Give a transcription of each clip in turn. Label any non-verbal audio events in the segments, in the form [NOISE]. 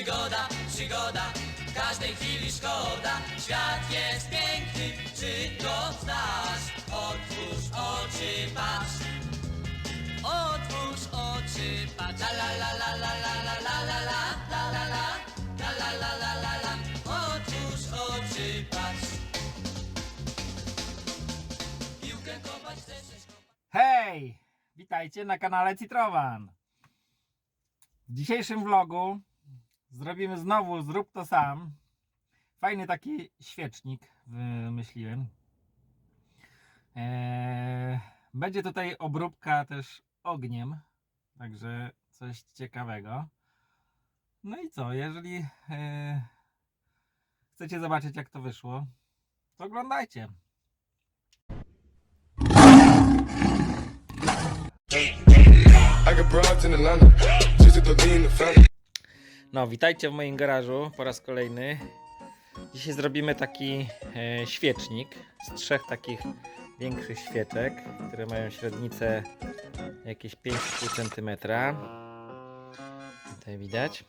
przygoda, przygoda, każdej chwili szkoda. Świat jest piękny, czy go znasz? Otwórz oczy, patrz. Otwórz oczy, patrz. La la la la la la la la la la la la la la la la la la. Otwórz oczy, patrz. Piłkę kopać chcesz. Hej! Witajcie na kanale Citrowan. W dzisiejszym vlogu zrobimy znowu zrób to sam. Fajny taki świecznik wymyśliłem. Eee, będzie tutaj obróbka też ogniem, także coś ciekawego. No i co, jeżeli eee, chcecie zobaczyć jak to wyszło, to oglądajcie. I got broads in Atlanta, just the family. No, witajcie w moim garażu po raz kolejny. Dzisiaj zrobimy taki e, świecznik z trzech takich większych świeczek, które mają średnicę jakieś 5,5 cm. Tutaj widać.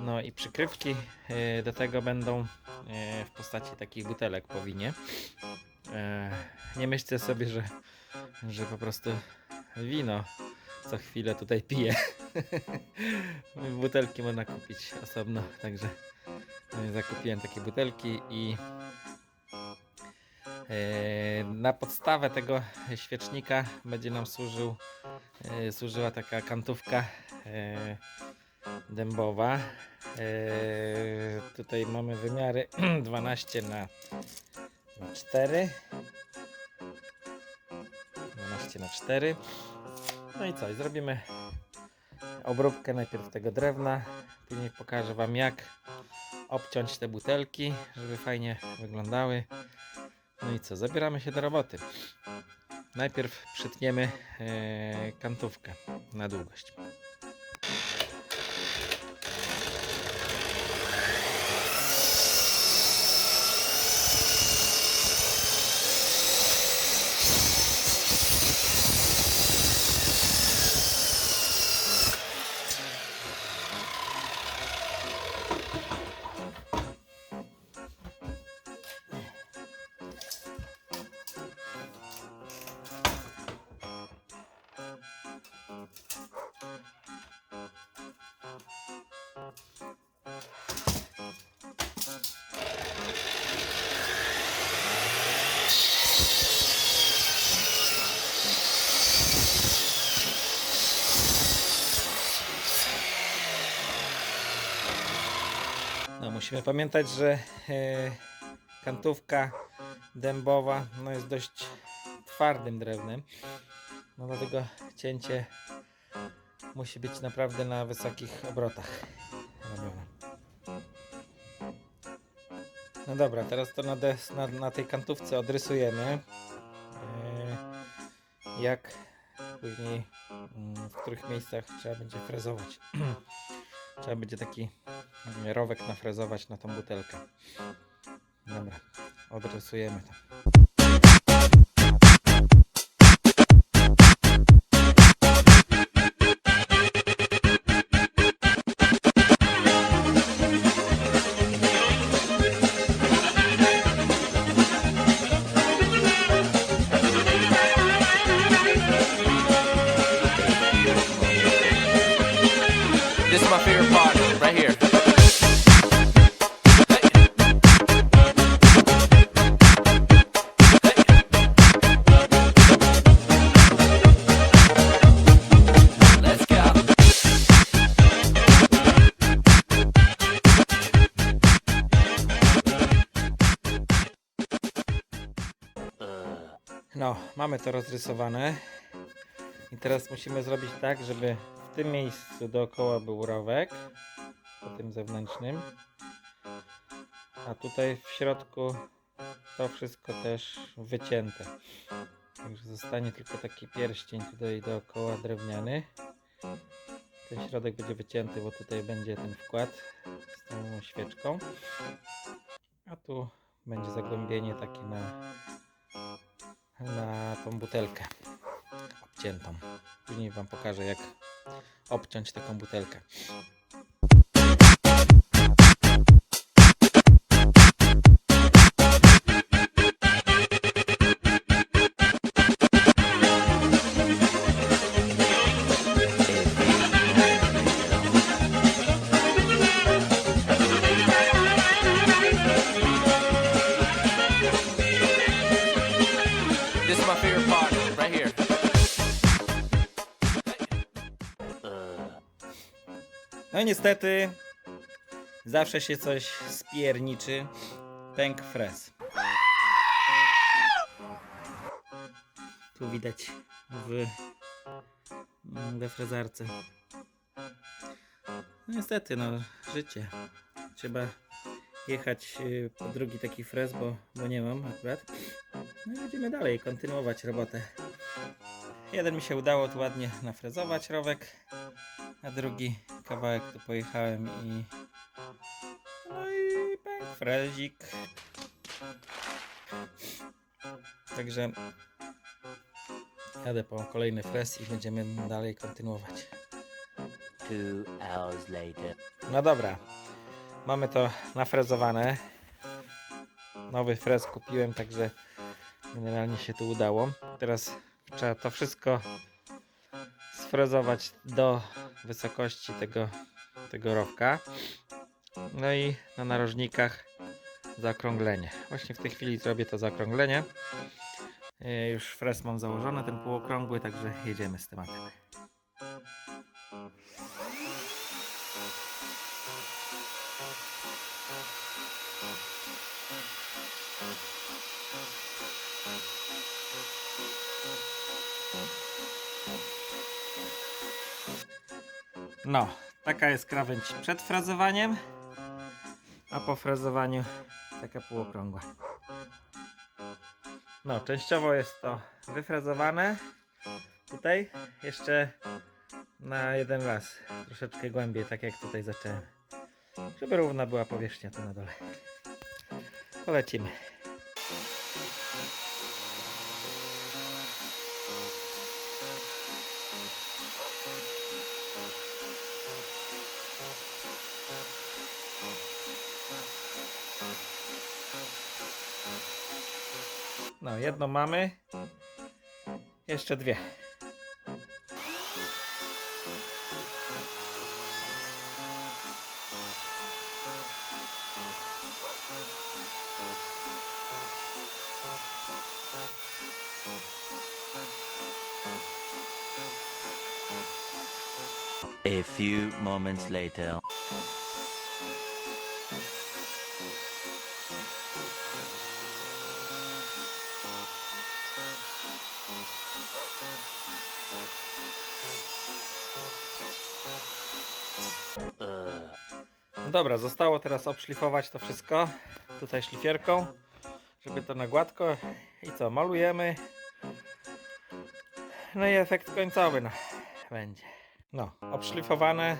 No i przykrywki e, do tego będą e, w postaci takich butelek po winie. E, nie myślcie sobie, że, że po prostu wino co chwilę tutaj piję. [LAUGHS] butelki można kupić osobno, także e, zakupiłem takie butelki i e, na podstawę tego świecznika będzie nam służył, e, służyła taka kantówka dębowa. Tutaj mamy wymiary [CLEARS THROAT] 12 na, na 4 12 na 4 no i co, zrobimy obróbkę najpierw tego drewna, później pokażę Wam jak obciąć te butelki, żeby fajnie wyglądały. No i co, zabieramy się do roboty. Najpierw przytniemy e, kantówkę na długość. Musimy pamiętać, że e, kantówka dębowa no, jest dość twardym drewnem. No, dlatego cięcie musi być naprawdę na wysokich obrotach robione. No dobra, teraz to na, des, na, na tej kantówce odrysujemy. E, jak później mm, w których miejscach trzeba będzie frezować. [CLEARS THROAT] trzeba będzie taki rowek nafrezować na tą butelkę. Dobra, odrysujemy to. No, mamy to rozrysowane. I teraz musimy zrobić tak, żeby w tym miejscu dookoła był rowek, po tym zewnętrznym. A tutaj w środku to wszystko też wycięte. Także zostanie tylko taki pierścień tutaj dookoła drewniany. Ten środek będzie wycięty, bo tutaj będzie ten wkład z tą świeczką. A tu będzie zagłębienie takie na na tą butelkę obciętą. Później Wam pokażę jak obciąć taką butelkę. Niestety zawsze się coś spierniczy. Pęk frez. Tu widać w mm, we frezarce. No niestety, no życie. Trzeba jechać y, po drugi taki frez, bo, bo nie mam akurat. No i będziemy dalej kontynuować robotę. Jeden mi się udało tu ładnie nafrezować rowek, a drugi kawałek tu pojechałem i no i pęk frezik. Także jadę po kolejny frez i będziemy dalej kontynuować. Two hours later. No dobra, mamy to nafrezowane. Nowy frez kupiłem, także generalnie się to udało. Teraz trzeba to wszystko sfrezować do wysokości tego, tego rowka. No i na narożnikach zaokrąglenie. Właśnie w tej chwili zrobię to zaokrąglenie. Yy, Już frez mam założony, ten półokrągły, także jedziemy z tematem. No, taka jest krawędź przed frazowaniem, a po frazowaniu taka półokrągła. No, częściowo jest to wyfrazowane. Tutaj jeszcze na jeden raz, troszeczkę głębiej, tak jak tutaj zacząłem. Żeby równa była powierzchnia tu na dole. Polecimy. No, jedno mamy. Jeszcze dwie. A few moments later. Dobra, zostało teraz obszlifować to wszystko tutaj szlifierką, żeby to na gładko. I co, malujemy. No i efekt końcowy no, będzie. No, obszlifowane.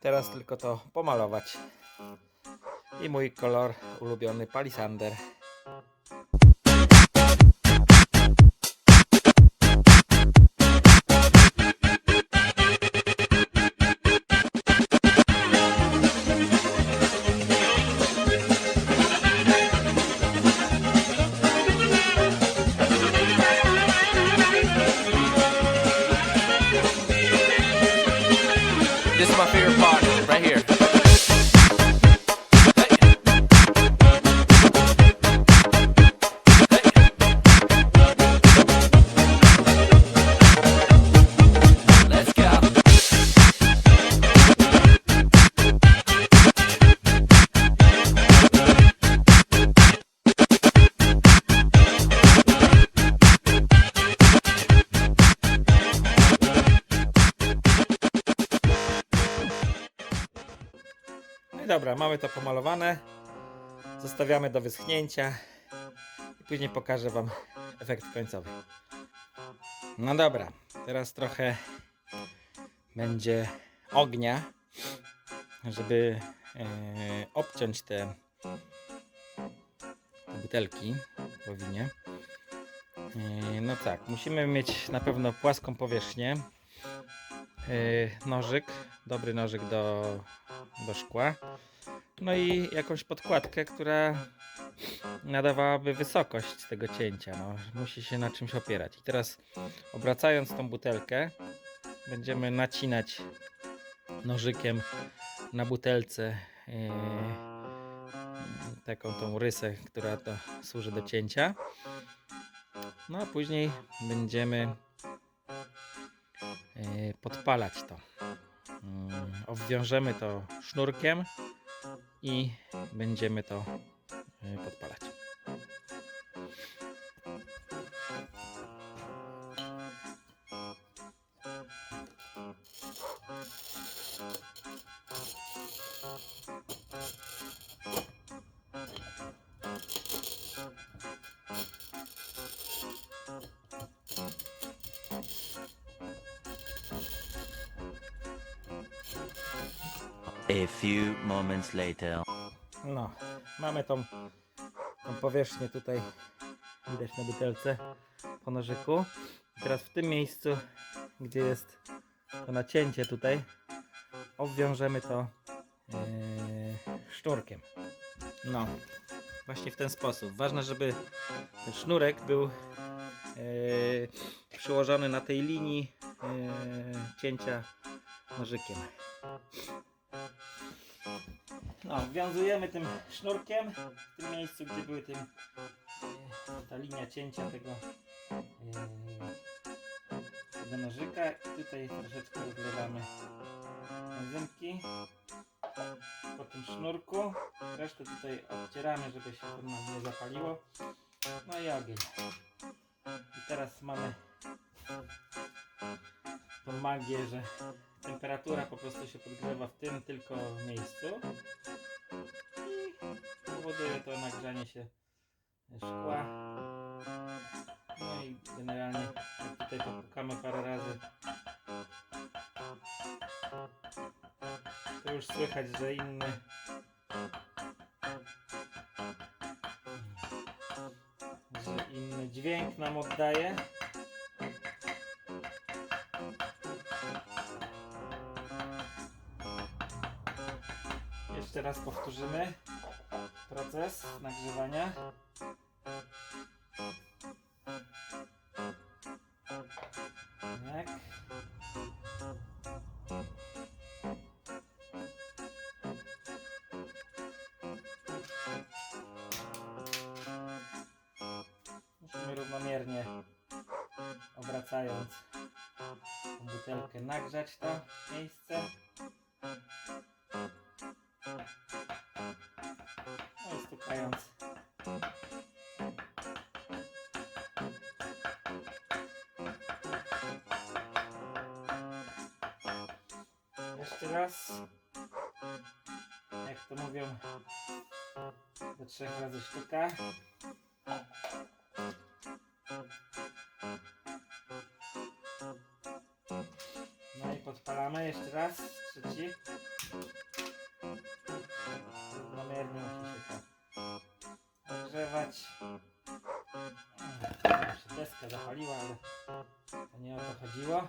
Teraz tylko to pomalować. I mój kolor ulubiony palisander. Dobra, mamy to pomalowane. Zostawiamy do wyschnięcia. I później pokażę Wam efekt końcowy. No dobra, teraz trochę będzie ognia, żeby e, obciąć te butelki po. E, no tak, musimy mieć na pewno płaską powierzchnię. E, nożyk, dobry nożyk do, do szkła. No i jakąś podkładkę, która nadawałaby wysokość tego cięcia. No, musi się na czymś opierać. I teraz obracając tą butelkę, będziemy nacinać nożykiem na butelce yy, taką tą rysę, która to służy do cięcia. No a później będziemy podpalać to. Yy, obwiążemy to sznurkiem i będziemy to y, podpalać. A few moments later. No, mamy tą, tą powierzchnię tutaj, widać na butelce po nożyku. I teraz w tym miejscu, gdzie jest to nacięcie tutaj, obwiążemy to yy, sznurkiem. No, właśnie w ten sposób. Ważne, żeby ten sznurek był yy, przyłożony na tej linii yy, cięcia nożykiem. No, wiązujemy tym sznurkiem w tym miejscu, gdzie były tym, e, ta linia cięcia tego, e, tego nożyka. Tutaj troszeczkę rozlewamy benzynki po tym sznurku. Resztę tutaj odcieramy, żeby się to nam nie zapaliło. No i ogień. I teraz mamy tą magię, że temperatura po prostu się podgrzewa w tym tylko miejscu i powoduje to nagrzanie się szkła. No i generalnie jak tutaj popukamy parę razy, to już słychać, że inny że inny dźwięk nam oddaje. Jeszcze raz powtórzymy proces nagrzewania. Tak. Musimy równomiernie obracając butelkę nagrzać to miejsce. Trzech razy sztuka. No i podpalamy jeszcze raz. Trzeci. Równomiernie musi się to nagrzewać. Mm, Się deska zapaliła, ale to nie o to chodziło.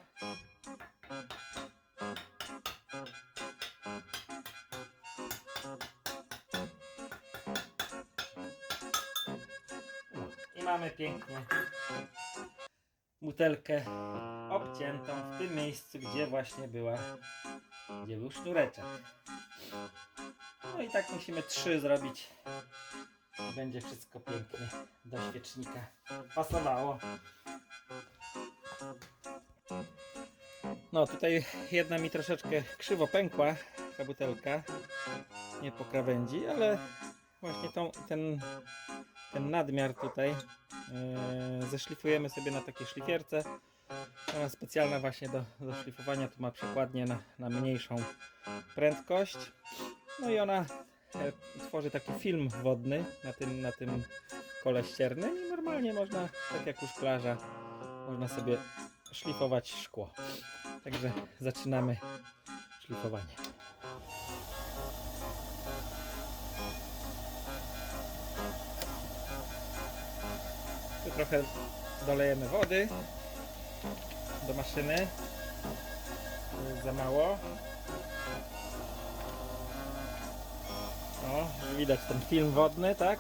Mamy pięknie butelkę obciętą w tym miejscu, gdzie właśnie była, gdzie był sznureczek. No i tak musimy trzy zrobić. Będzie wszystko pięknie do świecznika pasowało. No tutaj jedna mi troszeczkę krzywo pękła ta butelka. Nie po krawędzi, ale właśnie tą, ten, ten nadmiar tutaj yy, zeszlifujemy sobie na takie szlifierce. Specjalna właśnie do, do szlifowania, tu ma przekładnię na, na mniejszą prędkość. No i ona e, tworzy taki film wodny na tym, na tym kole ściernym i normalnie można, tak jak u szklarza, można sobie szlifować szkło. Także zaczynamy szlifowanie. Trochę dolejemy wody do maszyny. To jest za mało. O, widać ten film wodny, tak?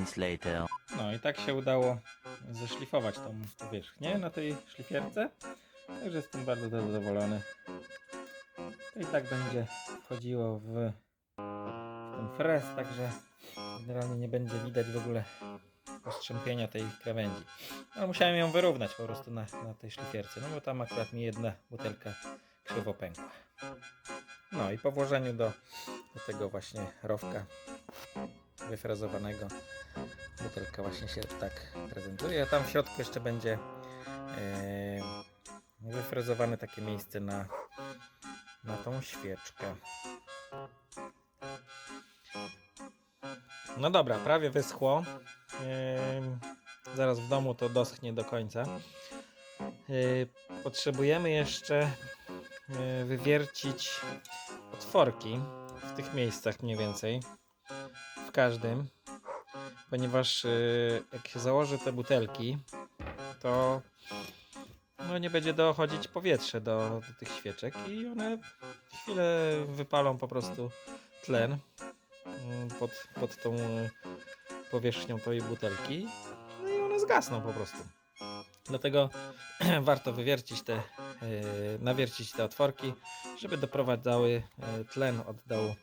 Moments later. No i tak się udało zeszlifować tą powierzchnię na tej szlifierce. Także jestem bardzo zadowolony. To i tak będzie wchodziło w, ten frez, także generalnie nie będzie widać w ogóle postrzępienia tej krawędzi. Ale musiałem ją wyrównać po prostu na, na tej szlifierce, no bo tam akurat mi jedna butelka krzywo pękła. No i po włożeniu do, do tego właśnie rowka wyfrezowanego butelka właśnie się tak prezentuje, a tam w środku jeszcze będzie e, wyfrezowane takie miejsce na, na tą świeczkę. No dobra, prawie wyschło. Em, zaraz w domu to doschnie do końca. E, potrzebujemy jeszcze e, wywiercić otworki w tych miejscach mniej więcej. Każdym ponieważ y, jak się założy te butelki, to no nie będzie dochodzić powietrze do, do tych świeczek i one chwilę wypalą po prostu tlen mm, pod, pod tą powierzchnią tej butelki no i one zgasną po prostu. Dlatego [CLEARS THROAT] warto wywiercić te, y, nawiercić te otworki, żeby doprowadzały y, tlen od dołu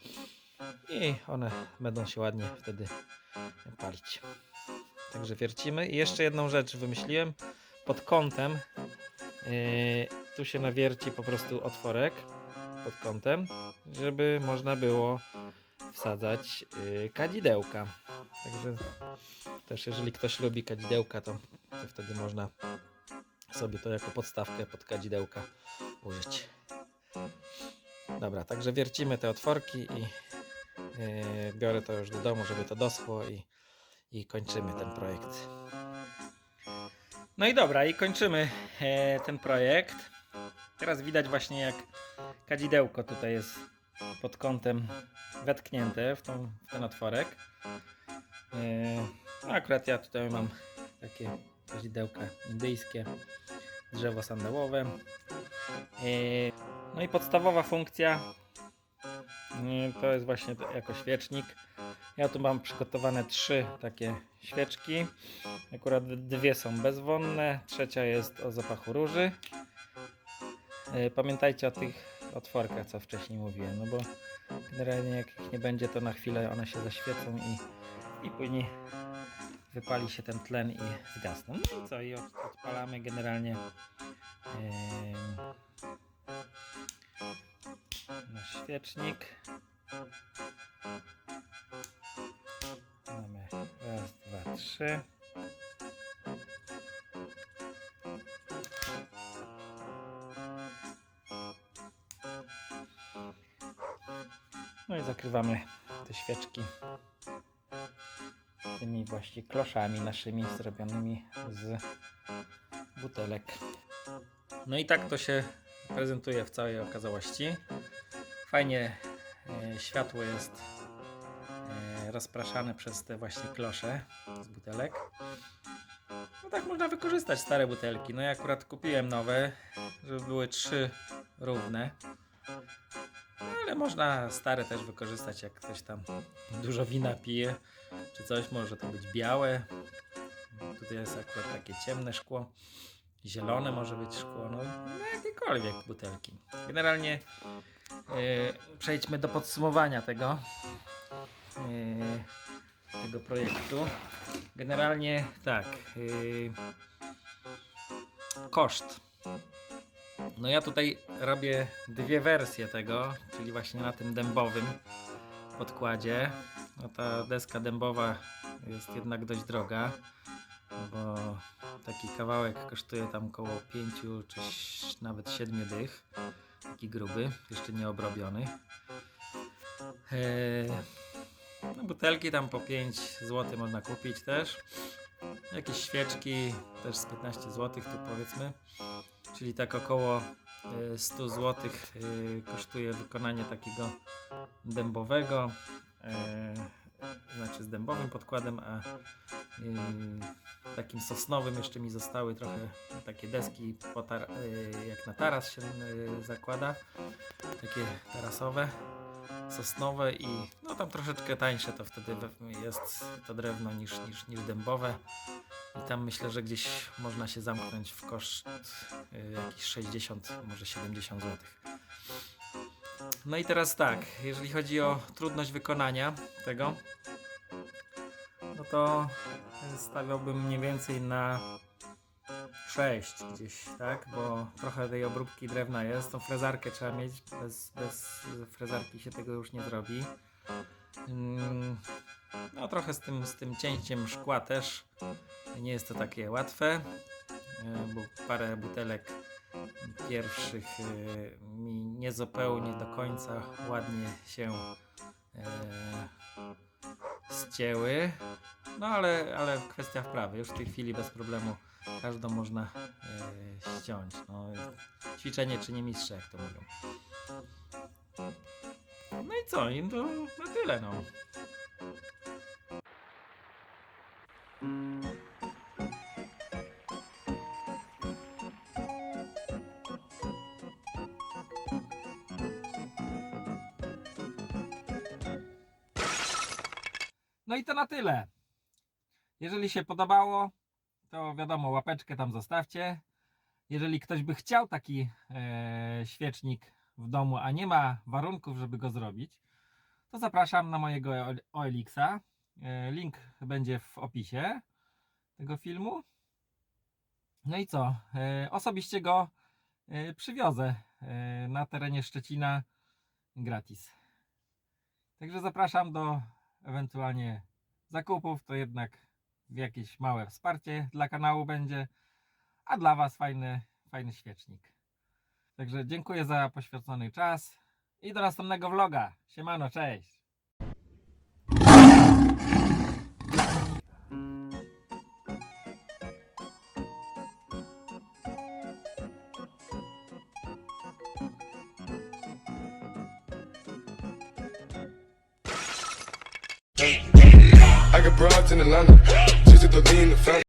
i one będą się ładnie wtedy palić. Także wiercimy. I jeszcze jedną rzecz wymyśliłem. Pod kątem yy, tu się nawierci po prostu otworek pod kątem, żeby można było wsadzać yy, kadzidełka. Także też jeżeli ktoś lubi kadzidełka, to, to wtedy można sobie to jako podstawkę pod kadzidełka użyć. Dobra, także wiercimy te otworki i biorę to już do domu, żeby to doschło i, i kończymy ten projekt. No i dobra, i kończymy e, ten projekt. Teraz widać właśnie jak kadzidełko tutaj jest pod kątem wetknięte w, tą, w ten otworek. E, no akurat ja tutaj mam takie kadzidełka indyjskie, drzewo sandałowe. E, no i podstawowa funkcja To jest właśnie jako świecznik. Ja tu mam przygotowane trzy takie świeczki. Akurat dwie są bezwonne, trzecia jest o zapachu róży. E, Pamiętajcie o tych otworkach, co wcześniej mówiłem, no bo generalnie jak ich nie będzie, to na chwilę one się zaświecą i, i później wypali się ten tlen i zgasną. No i co? I od, odpalamy generalnie nasz świecznik. Mamy raz, dwa, trzy. No i zakrywamy te świeczki tymi właśnie kloszami naszymi zrobionymi z butelek. No i tak to się prezentuje w całej okazałości. Fajnie e, światło jest e, rozpraszane przez te właśnie klosze z butelek. No tak można wykorzystać stare butelki. No ja akurat kupiłem nowe, żeby były trzy równe. Ale można stare też wykorzystać, jak ktoś tam dużo wina pije, czy coś. Może to być białe. Tutaj jest akurat takie ciemne szkło. Zielone może być szkło, no, jakiekolwiek butelki. Generalnie przejdźmy do podsumowania tego e, tego projektu. Generalnie tak. e, koszt. No ja tutaj robię dwie wersje tego, czyli właśnie na tym dębowym podkładzie. No ta deska dębowa jest jednak dość droga, bo taki kawałek kosztuje tam około 5 czy nawet 7 dych. Taki gruby, jeszcze nie obrobiony. Eee, no butelki tam po 5 zł można kupić też. Jakieś świeczki też z 15 zł tu powiedzmy. Czyli tak około e, 100 zł e, kosztuje wykonanie takiego dębowego. e, Znaczy z dębowym podkładem, a e, takim sosnowym jeszcze mi zostały trochę takie deski e, jak na taras się e, zakłada. Takie tarasowe, sosnowe i no tam troszeczkę tańsze to wtedy jest to drewno niż, niż, niż dębowe. I tam myślę, że gdzieś można się zamknąć w koszt jakiś 60, może 70 zł. No i teraz tak, jeżeli chodzi o trudność wykonania tego, no to stawiałbym mniej więcej na 6 gdzieś, tak? Bo trochę tej obróbki drewna jest. Tą frezarkę trzeba mieć. Bez, bez frezarki się tego już nie zrobi. Mm, No trochę z tym, z tym cięciem szkła też nie jest to takie łatwe, e, bo parę butelek pierwszych e, mi niezupełnie do końca ładnie się e, zcięły. No ale, ale kwestia wprawy. Już w tej chwili bez problemu każdą można e, ściąć. No, ćwiczenie czy nie mistrze, jak to mówią. No i co? I to na tyle, no. I to na tyle. Jeżeli się podobało, to wiadomo, łapeczkę tam zostawcie. Jeżeli ktoś by chciał taki e, świecznik w domu, a nie ma warunków, żeby go zrobić, to zapraszam na mojego OLX-a. E, link będzie w opisie tego filmu. No i co? E, osobiście go e, przywiozę e, na terenie Szczecina gratis. Także zapraszam do ewentualnie zakupów, to jednak jakieś małe wsparcie dla kanału będzie, a dla Was fajny, fajny świecznik. Także dziękuję za poświęcony czas i do następnego vloga. Siemano, cześć! Atlanta. Just to lean the family.